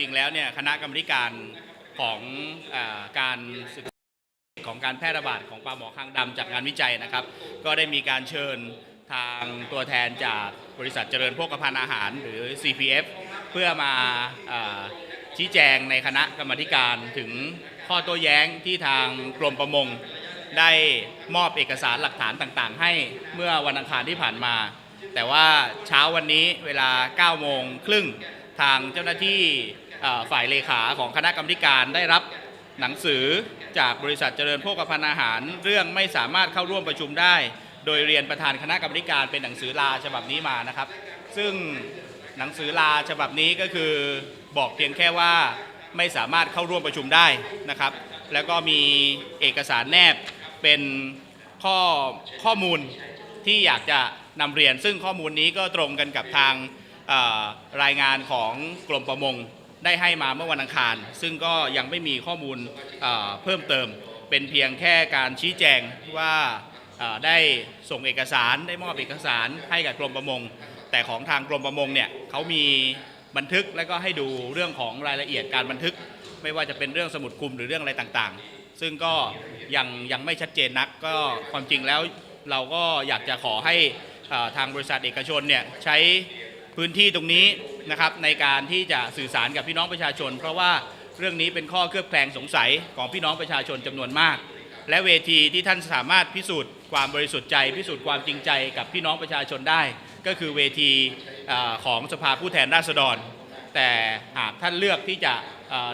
ริงแล้วเนี่ยคณะกรรมการของอการศึกษาของการแพร่ระบาดของปลาหมอคางดำจากงานวิจัยนะครับ ก็ได้มีการเชิญทางตัวแทนจากบริษัทเจริญโภคภัณฑ์อาหารหรือ CPF เพื่อมาอชี้แจงในคณะกรรมการถึงข้อโต้แย้งที่ทางกรมประมงได้มอบเอกสารหลักฐานต่างๆ ให้เมื่อวันอังคารที่ผ่านมา แต่ว่าเช้าวันนี้เวลา 9 โมงครึ่งทางเจ้าหน้าที่ ฝ่ายเลขาของคณะกรรมการได้รับหนังสือจากบริษัทเจริญโภคภัณฑ์อาหาร เรื่องไม่สามารถเข้าร่วมประชุมได้ โดยเรียนประธานคณะกรรมการเป็นหนังสือลาฉบับนี้มานะครับ ซึ่งหนังสือลาฉบับนี้ก็คือบอกเพียงแค่ว่าไม่สามารถเข้าร่วมประชุมได้นะครับ แล้วก็มีเอกสารแนบเป็นข้อข้อมูลที่อยากจะนำเรียน ซึ่งข้อมูลนี้ก็ตรงกันกับทางรายงานของกรมประมง ได้ให้มาเมื่อวันอังคาร ซึ่งก็ยังไม่มีข้อมูลเพิ่มเติม เป็นเพียงแค่การชี้แจงว่าได้ส่งเอกสารได้มอบเอกสารให้กับกรมประมง แต่ของทางกรมประมงเนี่ยเขามีบันทึกและก็ให้ดูเรื่องของรายละเอียดการบันทึก ไม่ว่าจะเป็นเรื่องสมุดคุมหรือเรื่องอะไรต่างๆ ซึ่งก็ยังยังไม่ชัดเจนนักก็ความจริงแล้วเราก็อยากจะขอให้ทางบริษัทเอกชนเนี่ยใช้ พื้นที่ตรงนี้นะครับในการที่จะสื่อสารกับพี่น้องประชาชน เพราะว่าเรื่องนี้เป็นข้อเคลือบแคลงสงสัยของพี่น้องประชาชนจำนวนมาก และเวทีที่ท่านสามารถพิสูจน์ความบริสุทธิ์ใจพิสูจน์ความจริงใจกับพี่น้องประชาชนได้ ก็คือเวทีอของสภาผู้แทนราษฎร แต่หากท่านเลือกที่จะ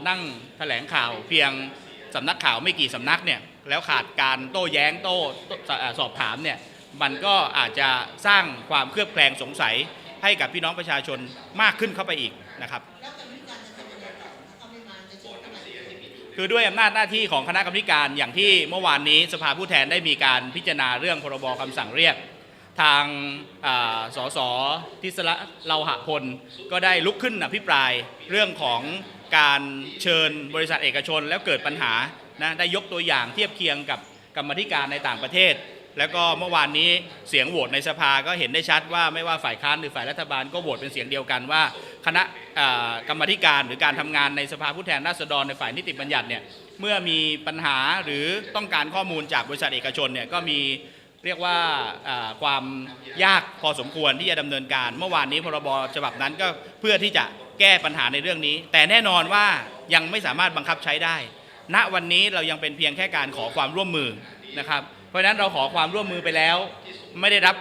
นั่งแถลงข่าวเพียงสำนักข่าวไม่กี่สำนักเนี่ยแล้วขาดการโต้แย้งโต้สอบถามเนี่ยมันก็อาจจะสร้างความเคลือบแคลงสงสัย ให้กับพี่น้องประชาชนมากขึ้นเข้าไปอีกนะครับคือด้วยอำนาจหน้าที่ของคณะกรรมการอย่างที่เมื่อวานนี้สภาผู้แทนได้มีการพิจารณาเรื่องพรบคำสั่งเรียก ทางาสสทิศละเลาหะพล ก็ได้ลุกขึ้นอภิปรายเรื่องของการเชิญบริษัทเอกชนแล้วเกิดปัญหานะได้ยกตัวอย่างเทียบเคียงกับกรรมธิการในต่างประเทศ แล้วก็เมื่อวานนี้เสียงโหวตในสภาก็เห็นได้ชัดว่าไม่ว่าฝ่ายค้านหรือฝ่ายรัฐบาลก็โหวตเป็นเสียงเดียวกันว่า คณะกรรมธิการหรือการทำงานในสภาผู้แทนราษฎรในฝ่ายนิติบัญญัติเนี่ยเมื่อมีปัญหาหรือต้องการข้อมูลจากบริษัทเอกชนเนี่ยก็มีเรียกว่าอ่าความยากพอสมควรที่จะดำเนินการ เมื่อวานนี้พรบฉบับนั้นก็เพื่อที่จะแก้ปัญหาในเรื่องนี้ แต่แน่นอนว่ายังไม่สามารถบังคับใช้ได้ ณวันนี้เรายังเป็นเพียงแค่การขอความร่วมมือนะครับ เพราะฉะนั้นเราขอความร่วมมือไปแล้ว ไม่ได้รับ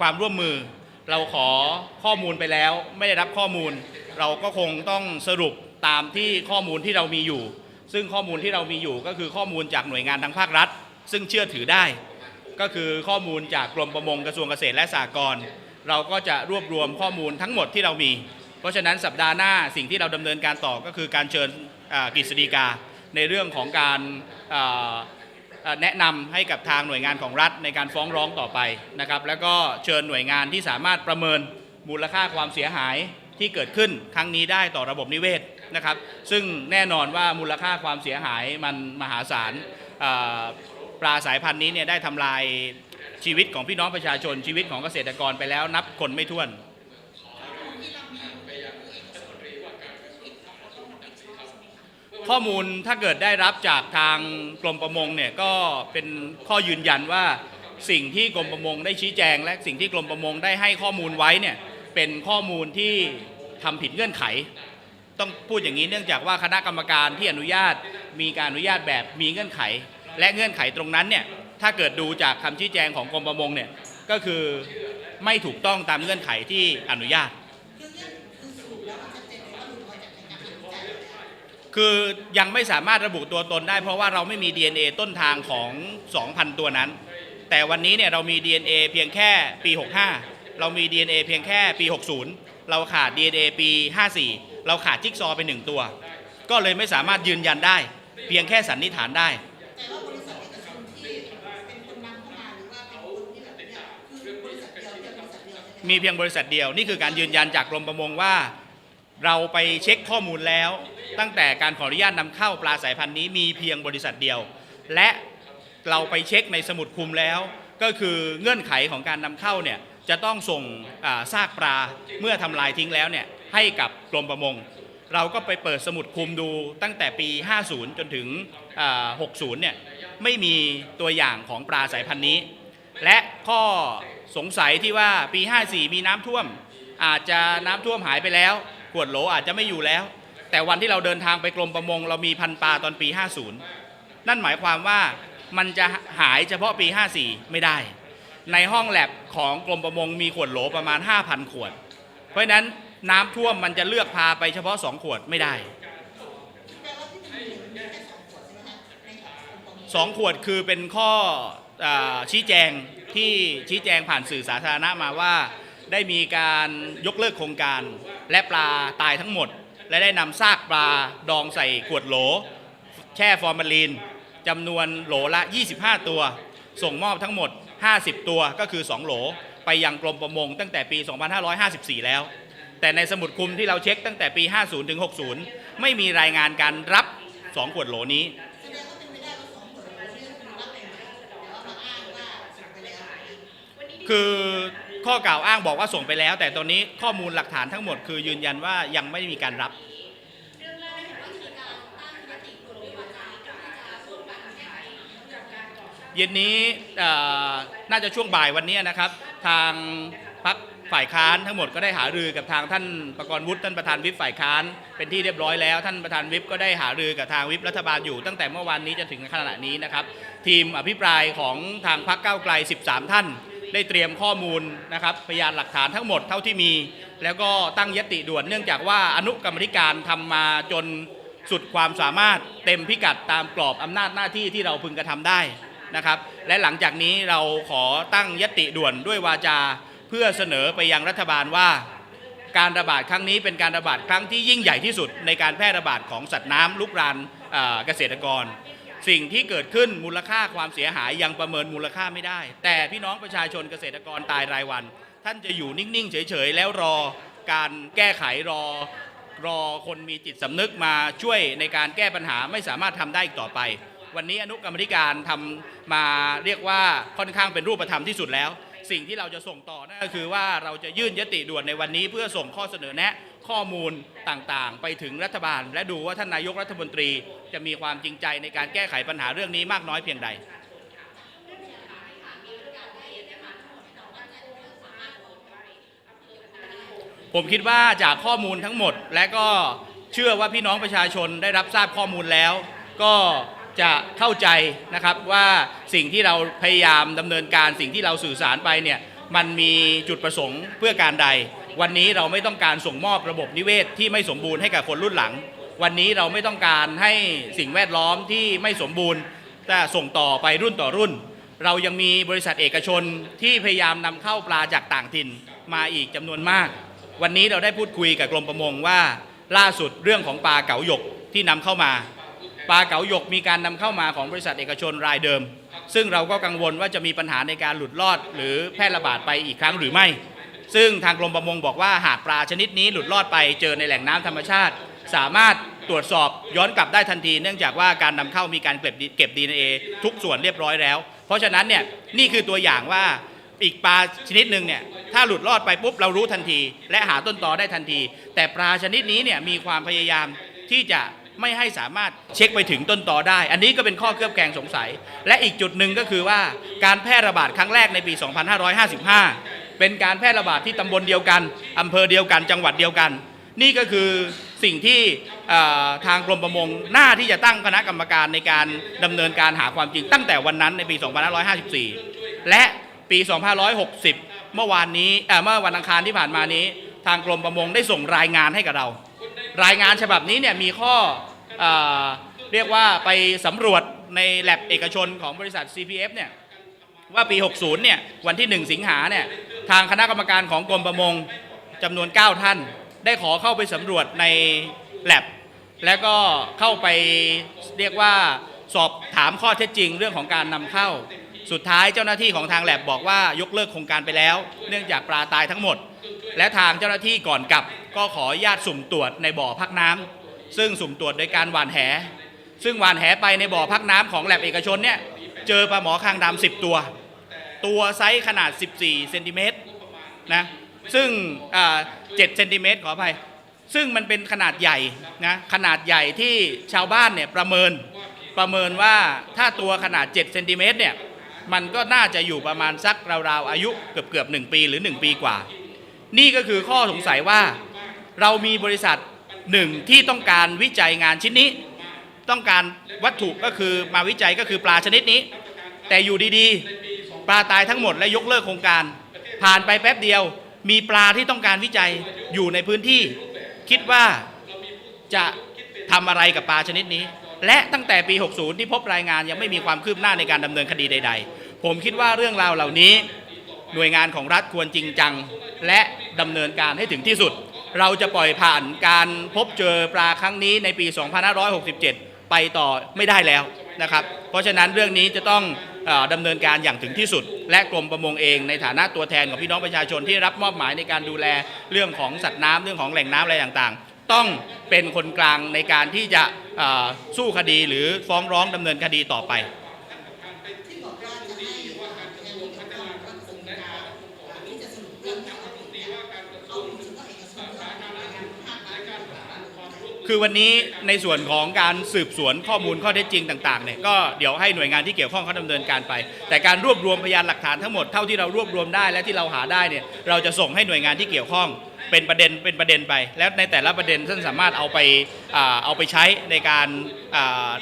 ความร่วมมือ เราขอข้อมูลไปแล้ว ไม่ได้รับข้อมูล เราก็คงต้องสรุปตามที่ข้อมูลที่เรามีอยู่ ซึ่งข้อมูลที่เรามีอยู่ก็คือข้อมูลจากหน่วยงานทางภาครัฐ ซึ่งเชื่อถือได้ ก็คือข้อมูลจากกรมประมงกระทรวงเกษตรและสหกรณ์เราก็จะรวบรวมข้อมูลทั้งหมดที่เรามี เพราะฉะนั้นสัปดาห์หน้าสิ่งที่เราดำเนินการต่อก็คือการเชิญกฤษฎีกาในเรื่องของการ แนะนำให้กับทางหน่วยงานของรัฐในการฟ้องร้องต่อไปนะครับ แล้วก็เชิญหน่วยงานที่สามารถประเมินมูลค่าความเสียหายที่เกิดขึ้นครั้งนี้ได้ต่อระบบนิเวศนะครับ ซึ่งแน่นอนว่ามูลค่าความเสียหายมันมหาศาลปลาสายพันธุ์นี้เนี่ยได้ทำลายชีวิตของพี่น้องประชาชนชีวิตของเกษตรกรไปแล้วนับคนไม่ถ้วน ข้อมูลถ้าเกิดได้รับจากทางกรมประมงเนี่ยก็เป็นข้อยืนยันว่าสิ่งที่กรมประมงได้ชี้แจง และสิ่งที่กรมประมงได้ให้ข้อมูลไว้เนี่ยเป็นข้อมูลที่ทำผิดเงื่อนไข ต้องพูดอย่างนี้เนื่องจากว่าคณะกรรมการที่อนุญาตมีการอนุญาตแบบมีเงื่อนไข และเงื่อนไขตรงนั้นเนี่ยถ้าเกิดดูจากคำชี้แจงของกรมประมงเนี่ยก็คือไม่ถูกต้องตามเงื่อนไขที่อนุญาต คือยังไม่สามารถระบุตัวตนได้ เพราะว่าเราไม่มี DNA ต้นทางของ 2,000 ตัวนั้น แต่วันนี้เนี่ยเรามี DNA เพียงแค่ปี 65 เรามี DNA เพียงแค่ปี 60 เราขาด DNA ปี 54 เราขาดจิ๊กซอว์ไปหนึ่งตัว ก็เลยไม่สามารถยืนยันได้ เพียงแค่สันนิษฐานได้แต่ว่าบริษัทเอกชนที่เป็นคนนำเข้ามาหรือว่าเป็นคนที่แบบเนี่ยคือบริษัทเดียวเดียวบริษัทเดียวใช่ไหม มีเพียงบริษัทเดียวนี่คือการยืนยันจากกรมประมงว่า เราไปเช็คข้อมูลแล้ว ตั้งแต่การขออนุญาตนำเข้าปลาสายพันธุ์นี้มีเพียงบริษัทเดียว และเราไปเช็คในสมุดคุมแล้ว ก็คือเงื่อนไขของการนำเข้าเนี่ยจะต้องส่งซากปลาเมื่อทำลายทิ้งแล้วเนี่ยให้กับกรมประมง เราก็ไปเปิดสมุดคุมดูตั้งแต่ปี 50 จนถึง 60 เนี่ยไม่มีตัวอย่างของปลาสายพันธุ์นี้ และข้อสงสัยที่ว่าปี 54 มีน้ำท่วม อาจจะน้ำท่วมหายไปแล้ว ขวดโหลอาจจะไม่อยู่แล้ว แต่วันที่เราเดินทางไปกรมประมง เรามีพันปลาตอนปี 50 นั่นหมายความว่ามันจะหายเฉพาะปี 54 ไม่ได้ ในห้องแลบของกรมประมงมีขวดโหลประมาณ 5,000 ขวด เพราะฉะนั้นน้ำท่วมมันจะเลือกพาไปเฉพาะ 2 ขวดไม่ได้แปลว่าที่เป็นเหลืองมีแค่สองขวดคือเป็นข้ออชี้แจงที่ชี้แจงผ่านสื่อสาธารณะมาว่า ได้มีการยกเลิกโครงการ และปลาตายทั้งหมด และได้นำซากปลาดองใส่ขวดโหล แช่ฟอร์มาลีนจำนวนโหลละ 25 ตัว ส่งมอบทั้งหมด 50 ตัวก็คือ 2 โหล ไปยังกรมประมงตั้งแต่ปี 2554 แล้ว แต่ในสมุดคุมที่เราเช็คตั้งแต่ปี 50 ถึง 60 ไม่มีรายงานการรับ 2 ขวดโหลนี้แสองขวดเรนี่ยคือ ข้อข้อกล่าวอ้างบอกว่าส่งไปแล้ว แต่ตอนนี้ข้อมูลหลักฐานทั้งหมดคือยืนยันว่ายังไม่มีการรับเย็นนี้น่าจะช่วงบ่ายวันนี้นะครับ ทางพักฝ่ายค้านทั้งหมดก็ได้หารือกับทางท่านประกรณ์วุฒิท่านประธานวิปฝ่ายค้านเป็นที่เรียบร้อยแล้ว ท่านประธานวิปก็ได้หารือกับทางวิปรัฐบาลอยู่ตั้งแต่เมื่อวานนี้จนถึงขณะนี้นะครับ ทีมอภิปรายของทางพักเก้าไกล 13 ท่าน ได้เตรียมข้อมูลนะครับพยานหลักฐานทั้งหมดเท่าที่มี แล้วก็ตั้งยติด่วนเนื่องจากว่าอนุกรรมธิการทำมาจนสุดความสามารถเต็มพิกัดตามกรอบอำนาจหน้าที่ที่เราพึงกระทำได้นะครับ และหลังจากนี้เราขอตั้งยติด่วนด้วยวาจา เพื่อเสนอไปยังรัฐบาลว่า การระบาดครั้งนี้เป็นการระบาดครั้งที่ยิ่งใหญ่ที่สุดในการแพร่ระบาดของสัตว์น้ำลุกรานเกษตรกร สิ่งที่เกิดขึ้นมูลค่าความเสียหายยังประเมินมูลค่าไม่ได้ แต่พี่น้องประชาชนเกษตรกรตายรายวัน ท่านจะอยู่นิ่ง ๆ เฉย ๆ แล้วรอการแก้ไขรอรอคนมีจิตสำนึกมาช่วยในการแก้ปัญหาไม่สามารถทำได้อีกต่อไป วันนี้อนุกรรมธิการทำมาเรียกว่าค่อนข้างเป็นรูปธรรมที่สุดแล้ว สิ่งที่เราจะส่งต่อนั่นก็คือว่าเราจะยื่นยติด่วนในวันนี้เพื่อส่งข้อเสนอแนะ ข้อมูลต่างๆ ไปถึงรัฐบาล และดูว่าท่านนายกรัฐมนตรีจะมีความจริงใจในการแก้ไขปัญหาเรื่องนี้มากน้อยเพียงใดผมคิดว่าจากข้อมูลทั้งหมด และก็เชื่อว่าพี่น้องประชาชนได้รับทราบข้อมูลแล้ว ก็จะเข้าใจนะครับว่าสิ่งที่เราพยายามดำเนินการสิ่งที่เราสื่อสารไปเนี่ยมันมีจุดประสงค์เพื่อการใด วันนี้เราไม่ต้องการส่งมอบระบบนิเวศที่ไม่สมบูรณ์ให้กับคนรุ่นหลัง วันนี้เราไม่ต้องการให้สิ่งแวดล้อมที่ไม่สมบูรณ์ แต่ส่งต่อไปรุ่นต่อรุ่น เรายังมีบริษัทเอกชนที่พยายามนำเข้าปลาจากต่างถิ่นมาอีกจำนวนมาก วันนี้เราได้พูดคุยกับกรมประมงว่าล่าสุดเรื่องของปลาเก๋าหยกที่นำเข้ามาปลาเก๋าหยกมีการนำเข้ามาของบริษัทเอกชนรายเดิม ซึ่งเราก็กังวลว่าจะมีปัญหาในการหลุดรอด หรือแพร่ระบาดไปอีกครั้งหรือไม่ ซึ่งทางกรมประมงบอกว่าหากปลาชนิดนี้หลุดรอดไปเจอในแหล่งน้ำธรรมชาติ สามารถตรวจสอบย้อนกลับได้ทันที เนื่องจากว่าการนำเข้ามีการเก็บเก็บดีเอทุกส่วนเรียบร้อยแล้ว เพราะฉะนั้นเนี่ยนี่คือตัวอย่างว่าอีกปลาชนิดหนึ่งเนี่ยถ้าหลุดรอดไปปุ๊บเรารู้ทันที และหาต้นตอได้ทันที แต่ปลาชนิดนี้เนี่ยมีความพยายามที่จะไม่ให้สามารถเช็คไปถึงต้นตอได้ อันนี้ก็เป็นข้อเคลือบแคลงสงสัย และอีกจุดหนึ่งก็คือว่าการแพร่ระบาดครั้งแรกในปี 2555 เป็นการแพร่ระบาดที่ตำบลเดียวกันอำเภอเดียวกัน จังหวัดเดียวกัน นี่ก็คือสิ่งที่ทางกรมประมงหน้าที่จะตั้งคณะกรรมการในการดำเนินการหาความจริงตั้งแต่วันนั้นในปี 2554 และปี 2560 เมื่อวานนี้เมื่อวันอังคารที่ผ่านมานี้ ทางกรมประมงได้ส่งรายงานให้กับเรา รายงานฉบับนี้เนี่ยมีข้อเออเรียกว่าไปสำรวจในแลบเอกชนของบริษัท CPF เนี่ยว่าปี 60 เนี่ย วันที่ 1 สิงหาเนี่ย ทางคณะกรรมการของกรมประมงจำนวน 9 ท่าน ได้ขอเข้าไปสำรวจในแลบแล้วก็เข้าไปเรียกว่าสอบถามข้อเท็จจริงเรื่องของการนำเข้า สุดท้ายเจ้าหน้าที่ของทางแลบบอกว่ายกเลิกโครงการไปแล้ว เนื่องจากปลาตายทั้งหมด และทางเจ้าหน้าที่ก่อนกลับ ก็ขออนุญาตสุ่มตรวจในบ่อพักน้ำซึ่งสุ่มตรวจโดยการหว่านแห ซึ่งหว่านแหไปในบ่อพักน้ำของแลบเอกชนเนี่ยเจอปลาหมอคางดำ10ตัว ตัวไซส์ขนาด 14 เซนติเมตรนะ ซึ่งอ่า7เซนติเมตรขออภัย ซึ่งมันเป็นขนาดใหญ่นะ ขนาดใหญ่ที่ชาวบ้านเนี่ยประเมิน ประเมินว่าถ้าตัวขนาด 7 เซนติเมตรเนี่ย มันก็น่าจะอยู่ประมาณสักราวๆ อายุเกือบเกือบ1ปีหรือ 1 ปีกว่า นี่ก็คือข้อสงสัยว่าเรามีบริษัทหนึ่งที่ต้องการวิจัยงานชิ้นนี้ ต้องการวัตถุก็คือมาวิจัยก็คือปลาชนิดนี้ แต่อยู่ดีๆ ปลาตายทั้งหมดและยกเลิกโครงการ ผ่านไปแป๊บเดียว มีปลาที่ต้องการวิจัยอยู่ในพื้นที่ คิดว่าจะทำอะไรกับปลาชนิดนี้ และตั้งแต่ปี 60 ที่พบรายงานยังไม่มีความคืบหน้าในการดำเนินคดีใด ๆ ผมคิดว่าเรื่องราวเหล่านี้ หน่วยงานของรัฐควรจริงจัง และดำเนินการให้ถึงที่สุด เราจะปล่อยผ่านการพบเจอปลาครั้งนี้ในปี 2567 ไปต่อไม่ได้แล้วนะครับ เพราะฉะนั้นเรื่องนี้จะต้อง ดำเนินการอย่างถึงที่สุด และกรมประมงเองในฐานะตัวแทนของพี่น้องประชาชนที่รับมอบหมายในการดูแลเรื่องของสัตว์น้ำเรื่องของแหล่งน้ำอะไรต่างๆ ต้องเป็นคนกลางในการที่จะสู้คดีหรือฟ้องร้องดำเนินคดีต่อไป คือวันนี้ในส่วนของการสืบสวนข้อมูลข้อเท็จจริงต่างๆเนี่ยก็เดี๋ยวให้หน่วยงานที่เกี่ยวข้องเขาดำเนินการไป แต่การรวบรวมพยานหลักฐานทั้งหมดเท่าที่เรารวบรวมได้และที่เราหาได้เนี่ยเราจะส่งให้หน่วยงานที่เกี่ยวข้องเป็นประเด็นเป็นประเด็นไป แล้วในแต่ละประเด็นท่านสามารถเอาไปเอาไปใช้ในการ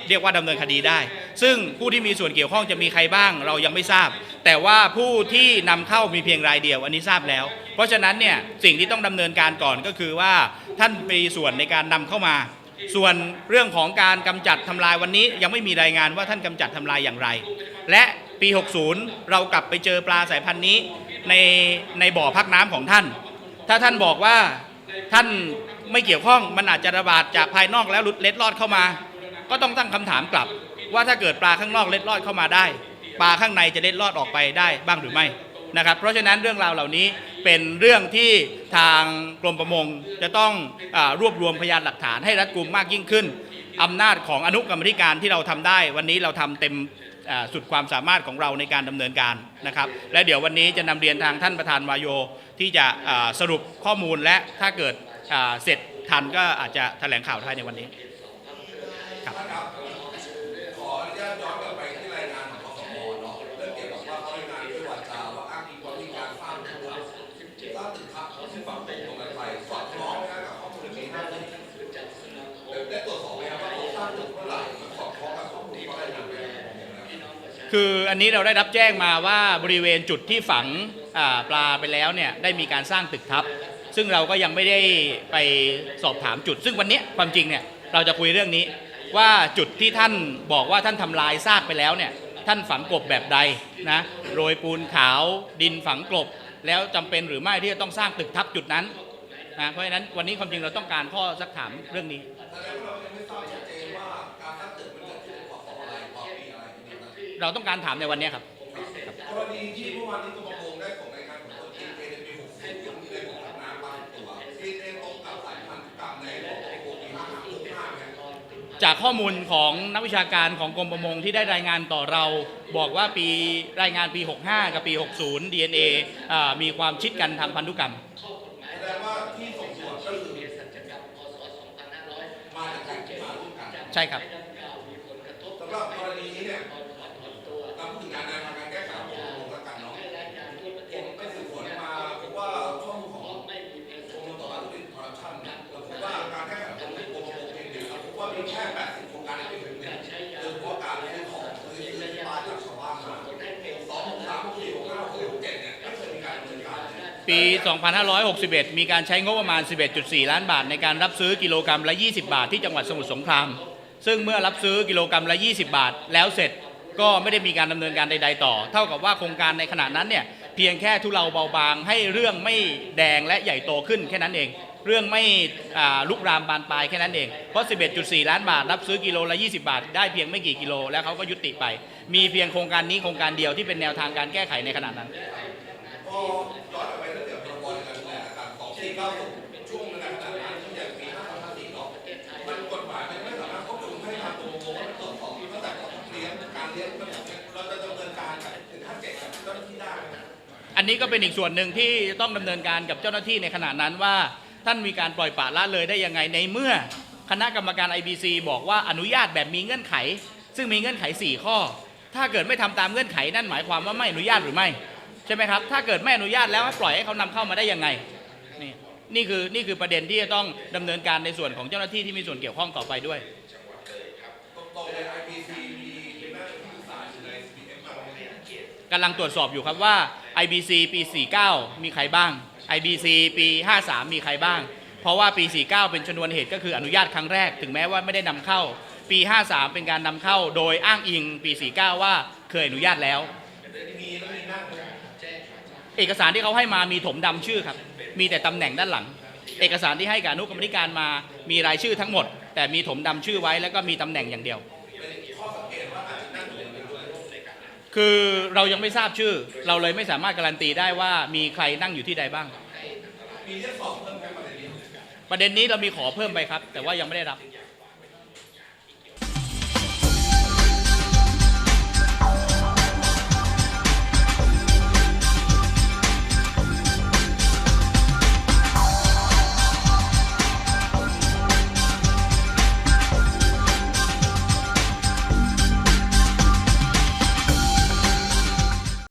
เรียกว่าดำเนินคดีได้ ซึ่งผู้ที่มีส่วนเกี่ยวข้องจะมีใครบ้างเรายังไม่ทราบ แต่ว่าผู้ที่นำเข้ามีเพียงรายเดียวอันนี้ทราบแล้ว เพราะฉะนั้นเนี่ยสิ่งที่ต้องดำเนินการก่อนก็คือว่า ท่านมีส่วนในการนำเข้ามา ส่วนเรื่องของการกำจัดทำลายวันนี้ยังไม่มีรายงานว่าท่านกำจัดทำลายอย่างไร และปี 60 เรากลับไปเจอปลาสายพันธุ์นี้ในในบ่อพักน้ำของท่าน ถ้าท่านบอกว่าท่านไม่เกี่ยวข้องมันอาจจะระบาดจากภายนอกแล้วลุดเล็ดลอดเข้ามา ก็ต้องตั้งคำถามกลับ ว่าถ้าเกิดปลาข้างนอกเล็ดลอดเข้ามาได้ ปลาข้างในจะเล็ดลอดออกไปได้บ้างหรือไม่ นะครับเพราะฉะนั้นเรื่องราวเหล่านี้เป็นเรื่องที่ทางกรมประมงจะต้องอรวบรวมพยานหลักฐานให้รัดกุมมากยิ่งขึ้นอำนาจของอนุกรรมธิการที่เราทำได้ วันนี้เราทำเต็มสุดความสามารถของเราในการดำเนินการนะครับ และเดี๋ยววันนี้จะนำเรียนทางท่านประธานวายโยที่จะสรุปข้อมูลและถ้าเกิดเสร็จทันก็อาจจะแถลงข่าวได้ในวันนี้ คืออันนี้เราได้รับแจ้งมาว่าบริเวณจุดที่ฝังปลาไปแล้วเนี่ยได้มีการสร้างตึกทับ ซึ่งเราก็ยังไม่ได้ไปสอบถามจุด ซึ่งวันนี้ความจริงเนี่ยเราจะคุยเรื่องนี้ว่าจุดที่ท่านบอกว่าท่านทำลายซากไปแล้วเนี่ยท่านฝังกลบแบบใดนะโรยปูนขาวดินฝังกลบ แล้วจำเป็นหรือไม่ที่จะต้องสร้างตึกทับจุดนั้นนะเพราะฉะนั้นวันนี้ความจริงเราต้องการข้อสักถามเรื่องนี้ เงี้ยนะเราต้องการถามในวันนี้ครับกรณีที่เมื่อวานนี้กรมประมงได้ส่งรายงานของคนจีนเอในปี60ที่ในบ่อน้ำบางตัวซีเอตรงกับสายพันธุ์กรรมในบ่อปี55 65เนี่ยจากข้อมูลของนักวิชาการของกรมประมงที่ได้รายงานต่อเรา บอกว่าปีรายงานปี 65 กับปี 60 DNA อ่ามีความชิดกันทางพันธุกรรมแสดงว่าที่ส่งตรวจก็คือมาจากการที่มาร่วมกันใช่ครับสำหรับกรณีนี้เนี่ย เราพูดถึงงานแนวทางการแก้ไขของกรมแล้วกันเนาะผมไปสืบสวนมาพบว่าข้อมูลของกรมต่อต้านทุจริตคอร์รัปชันเนี่ยเราพบว่าการแก้ไขของกรมประมงเองเนี่ยเราพบว่ามีแค่ 80โครงการในปี61โดยเฉพาะการซื้อของซื้อซื้อปลาจากชาวบ้านมา2 3 4 6 5 6 7เนี่ยไม่เคยมีการดำเนินการเลย ปี 2561 มีการใช้งบประมาณ 11.4 ล้านบาท ในการรับซื้อกิโลกรรัมละ 20 บาทที่จังหวัดสมุทรสงคราม ซึ่งเมื่อรับซื้อกิโลกรรัมละ 20 บาท แล้วเสร็จ ก็ไม่ได้มีการดำเนินการใด ๆ ต่อ เท่ากับว่าโครงการในขณะนั้นเนี่ยเพียงแค่ทุเลาเบาบางให้เรื่องไม่แดงและใหญ่โตขึ้นแค่นั้นเอง เรื่องไม่ลุกรามบานปลายแค่นั้นเอง เพราะ 11.4 ล้านบาท รับซื้อกิโลละ 20 บาท ได้เพียงไม่กี่กิโล แล้วเขาก็ยุติไป มีเพียงโครงการนี้โครงการเดียวที่เป็นแนวทางการแก้ไขในขณะนั้นย้อนไปเรื่องเกี่ยวกับพรบในการดูแลอาการของที่90ช่วงเวลา อันนี้ก็เป็นอีกส่วนหนึ่งที่ต้องดำเนินการกับเจ้าหน้าที่ในขณะนั้นว่า ท่านมีการปล่อยปละละเลยได้ยังไงในเมื่อคณะกรรมการ IBC บอกว่าอนุญาตแบบมีเงื่อนไข ซึ่งมีเงื่อนไข 4 ข้อ ถ้าเกิดไม่ทำตามเงื่อนไขนั่นหมายความว่าไม่อนุญาตหรือไม่ใช่ไหมครับ ถ้าเกิดไม่อนุญาตแล้วปล่อยให้เขานำเข้ามาได้ยังไงนี่นี่คือนี่คือประเด็นที่จะต้องดำเนินการในส่วนของเจ้าหน้าที่ที่มีส่วนเกี่ยวข้องต่อไปด้วยกำลังตรวจสอบอยู่ครับว่า IBC ปี 49 มีใครบ้าง IBC ปี 53 มีใครบ้าง เพราะว่าปี 49 เป็นชนวนเหตุก็คืออนุญาตครั้งแรก ถึงแม้ว่าไม่ได้นำเข้า ปี 53 เป็นการนำเข้า โดยอ้างอิงปี 49 ว่าเคยอนุญาตแล้ว เอกสารที่เขาให้มามีถมดำชื่อครับ มีแต่ตำแหน่งด้านหลัง เอกสารที่ให้กับอนุกรรมธิการมา มีรายชื่อทั้งหมด แต่มีถมดำชื่อไว้แล้วก็มีตำแหน่งอย่างเดียว คือเรายังไม่ทราบชื่อ เราเลยไม่สามารถการันตีได้ว่ามีใครนั่งอยู่ที่ใดบ้าง มีเรียกสอบเพิ่มไหมประเด็นนี้ประเด็นนี้เรามีขอเพิ่มไปครับ แต่ว่ายังไม่ได้รับเ